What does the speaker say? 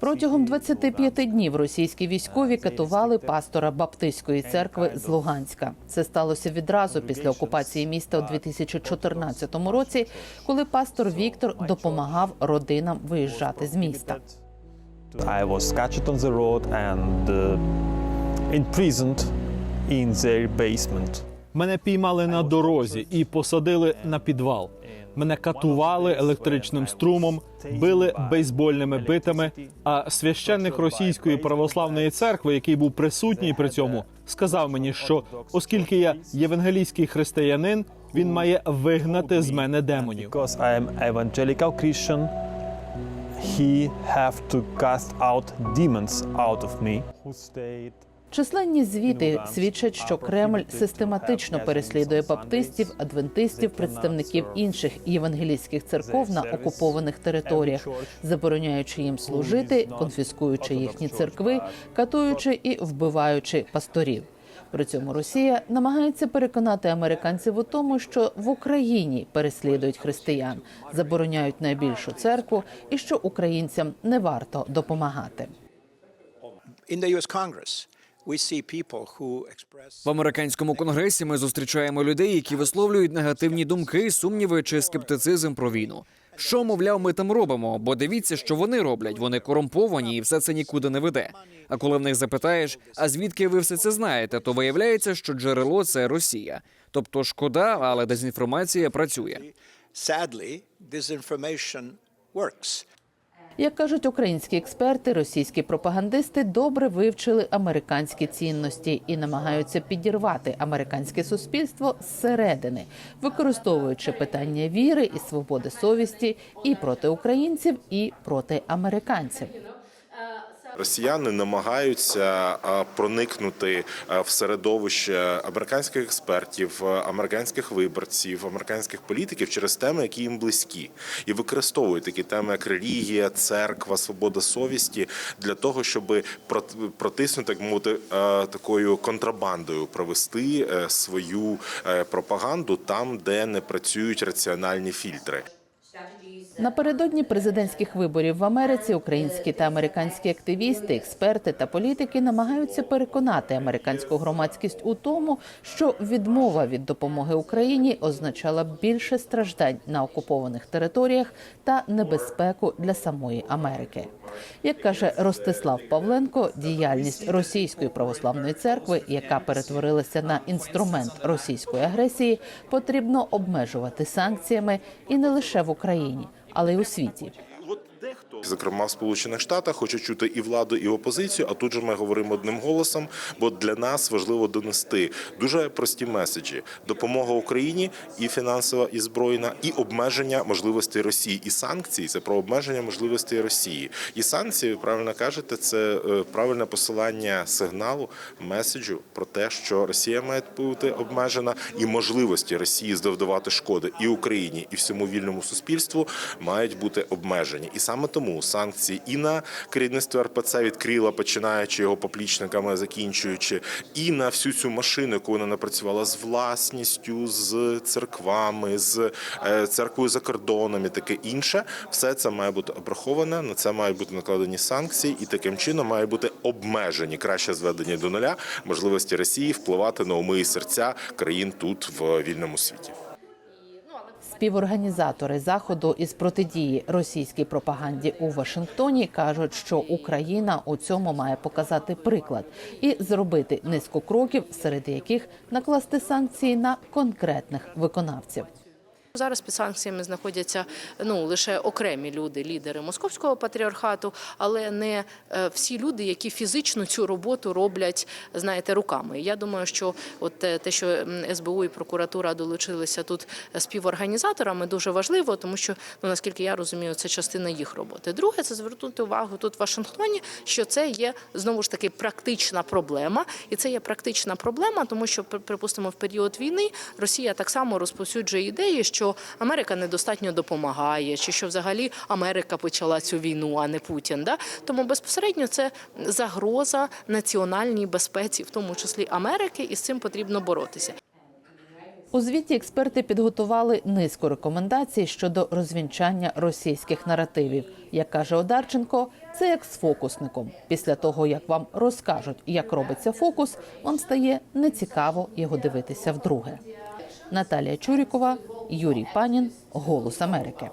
Протягом 25 днів російські військові катували пастора Баптистської церкви з Луганська. Це сталося відразу після окупації міста у 2014 році, коли пастор Віктор допомагав родинам виїжджати з міста. I was captured on the road and uh, imprisoned in their basement. Мене піймали на дорозі і посадили на підвал. Мене катували електричним струмом, били бейсбольними битами. А священник російської православної церкви, який був присутній при цьому, сказав мені, що оскільки я євангелійський християнин, він має вигнати з мене демонів. He have to cast out demons out of me. Численні звіти свідчать, що Кремль систематично переслідує баптистів, адвентистів, представників інших євангелійських церков на окупованих територіях, забороняючи їм служити, конфіскуючи їхні церкви, катуючи і вбиваючи пасторів. При цьому Росія намагається переконати американців у тому, що в Україні переслідують християн, забороняють найбільшу церкву, і що українцям не варто допомагати. In the US Congress, В американському конгресі ми зустрічаємо людей, які висловлюють негативні думки, сумніви чи скептицизм про війну. Що, мовляв, ми там робимо? Бо дивіться, що вони роблять. Вони корумповані, і все це нікуди не веде. А коли в них запитаєш, а звідки ви все це знаєте, то виявляється, що джерело це Росія. Тобто шкода, але дезінформація працює. Як кажуть українські експерти, російські пропагандисти добре вивчили американські цінності і намагаються підірвати американське суспільство зсередини, використовуючи питання віри і свободи совісті і проти українців, і проти американців. Росіяни намагаються проникнути в середовище американських експертів, американських виборців, американських політиків через теми, які їм близькі, і використовують такі теми, як релігія, церква, свобода совісті для того, щоб прот- протиснути, як мовити, такою контрабандою провести е, свою е, пропаганду там, де не працюють раціональні фільтри. Напередодні президентських виборів в Америці українські та американські активісти, експерти та політики намагаються переконати американську громадськість у тому, що відмова від допомоги Україні означала більше страждань на окупованих територіях та небезпеку для самої Америки. Як каже Ростислав Павленко, діяльність російської православної церкви, яка перетворилася на інструмент російської агресії, потрібно обмежувати санкціями і не лише в Україні, але й у світі. Зокрема, в Сполучених Штатах хочуть чути і владу, і опозицію. А тут же ми говоримо одним голосом, бо для нас важливо донести дуже прості меседжі: допомога Україні і фінансова, і збройна, і обмеження можливостей Росії, і санкції це про обмеження можливостей Росії. І санкції, ви правильно кажете, це е, правильне посилання сигналу, меседжу про те, що Росія має бути обмежена, і можливості Росії завдавати шкоди і Україні, і всьому вільному суспільству мають бути обмежені. І саме тому санкції і на керівництво РПЦ від Кріла, починаючи його поплічниками, закінчуючи, і на всю цю машину, яку вона напрацювала з власністю, з церквами, з е, церквою за кордоном і таке інше, все це має бути обраховане. На це мають бути накладені санкції, і таким чином має бути обмежені краще зведені до нуля можливості Росії впливати на уми і серця країн тут в вільному світі. Співорганізатори заходу із протидії російській пропаганді у Вашингтоні кажуть, що Україна у цьому має показати приклад і зробити низку кроків, серед яких накласти санкції на конкретних виконавців. Зараз під санкціями знаходяться ну лише окремі люди, лідери московського патріархату, але не е, всі люди, які фізично цю роботу роблять, знаєте, руками. Я думаю, що от е, те, що СБУ і прокуратура долучилися тут співорганізаторами, дуже важливо, тому що ну наскільки я розумію, це частина їх роботи. Друге, це звернути увагу тут в Вашингтоні, що це є знову ж таки практична проблема, і це є практична проблема, тому що при- припустимо в період війни Росія так само розповсюджує ідеї, що Америка недостатньо допомагає, чи що взагалі Америка почала цю війну, а не Путін. Да? Тому безпосередньо це загроза національній безпеці, в тому числі Америки, і з цим потрібно боротися. У звіті експерти підготували низку рекомендацій щодо розвінчання російських наративів. Як каже Одарченко, це як з фокусником. Після того, як вам розкажуть, як робиться фокус, вам стає нецікаво його дивитися вдруге. Наталія Чурікова, Юрій Панін, Голос Америки.